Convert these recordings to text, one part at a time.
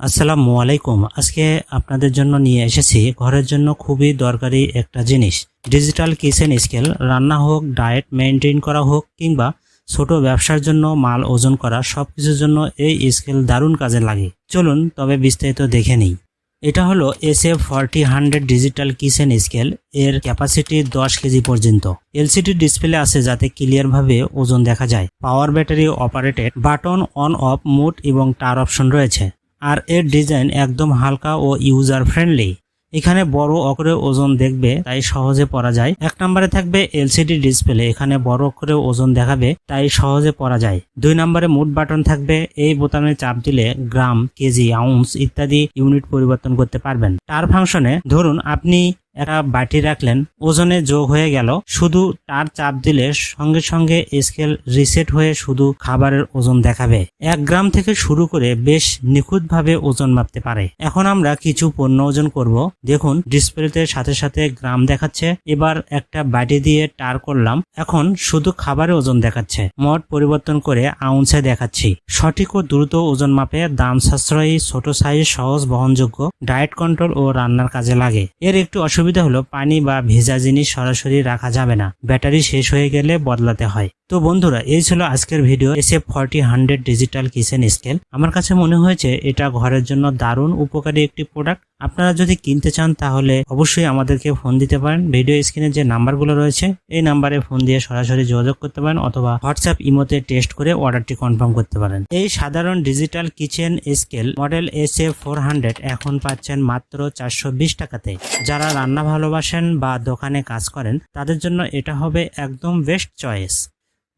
আসসালামু আলাইকুম। আজকে আপনাদের জন্য নিয়ে এসেছি ঘরের জন্য খুবই দরকারি একটা জিনিস। ডিজিটাল কিচেন স্কেল রান্না হোক ডায়েট মেনটেন করা হোক, কিংবা ছোট ব্যবসার জন্য মাল ওজন করা সব কিছুর জন্য এই স্কেল দারুণ কাজে লাগে। চলুন তবে বিস্তারিত দেখে নিই। এটা হলো S F forty hundred digital kitchen scale এর ক্যাপাসিটি দশ কেজি পর্যন্ত। এলসিডি ডিসপ্লে আছে যাতে ক্লিয়ারভাবে ওজন দেখা যায়। Power battery operated button on off mode এবং টার অপশন রয়েছে। আর এর ডিজাইন একদম হালকা ও ইউজার ফ্রেন্ডলি এখানে বড় অক্ষরে ওজন দেখবে, তাই সহজে পড়া যায়। এক নম্বরে থাকবে এলসিডি ডিসপ্লে এখানে বড় অক্ষরে ওজন দেখাবে, তাই সহজে পড়া যায়। দুই নম্বরে মুড বাটন থাকবে, এই বোতামে চাপ দিলে গ্রাম, কেজি আউন্স ইত্যাদি ইউনিট পরিবর্তন করতে পারবেন। তার ফাংশনে ধরুন আপনি একটা বাটি রাখলেন, ওজনে যোগ হয়ে গেল। শুধু তার চাপ দিলে সঙ্গে সঙ্গে স্কেল রিসেট হয়ে শুধু খাবারের ওজন দেখাবে। এক গ্রাম থেকে শুরু করে বেশ নিখুঁতভাবে ওজন মাপতে পারে। এখন আমরা কিছু পণ্য ওজন করব। দেখুন, ডিসপ্লেতে সাথে সাথে গ্রাম দেখাচ্ছে। এবার একটা বাটি দিয়ে টার করলাম। এখন শুধু খাবারের ওজন দেখাচ্ছে। মোট পরিবর্তন করে আউন্সে দেখাচ্ছি। সঠিক ও দ্রুত ওজন মাপে দাম সাশ্রয়ী, ছোট সাইজ সহজ, বহনযোগ্য ডায়েট কন্ট্রোল ও রান্নার কাজে লাগে। এর একটু অসুবিধা হলো পানি বা ভেজা জিনিস সরাসরি রাখা যাবে না। ব্যাটারি শেষ হয়ে গেলে বদলাতে হয়। তো বন্ধুরা, এই ছিল আজকের video S F forty hundred digital kitchen scale. আমার কাছে মনে হয়েছে, এটা ঘরের জন্য দারুণ উপকারী একটি প্রোডাক্ট আপনারা যদি কিনতে চান, তাহলে অবশ্যই আমাদেরকে ফোন দিতে পারেন। ভিডিও স্ক্রিনে যে নাম্বারগুলো রয়েছে, এই নাম্বারে ফোন দিয়ে সরাসরি যোগাযোগ করতে পারেন অথবা হোয়াটসঅ্যাপ ইমোতে টেস্ট করে অর্ডারটি কনফার্ম করতে পারেন। এই সাধারণ digital kitchen scale model S F four hundred এখন পাচ্ছেন মাত্র চারশো বিশ টাকাতে। যারা রান্না ভালোবাসেন বা দোকানে কাজ করেন, তাদের জন্য এটা হবে একদম বেস্ট চয়েস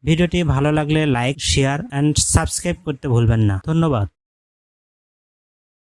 ভিডিওটি ভালো লাগলে লাইক শেয়ার অ্যান্ড সাবস্ক্রাইব করতে ভুলবেন না। ধন্যবাদ।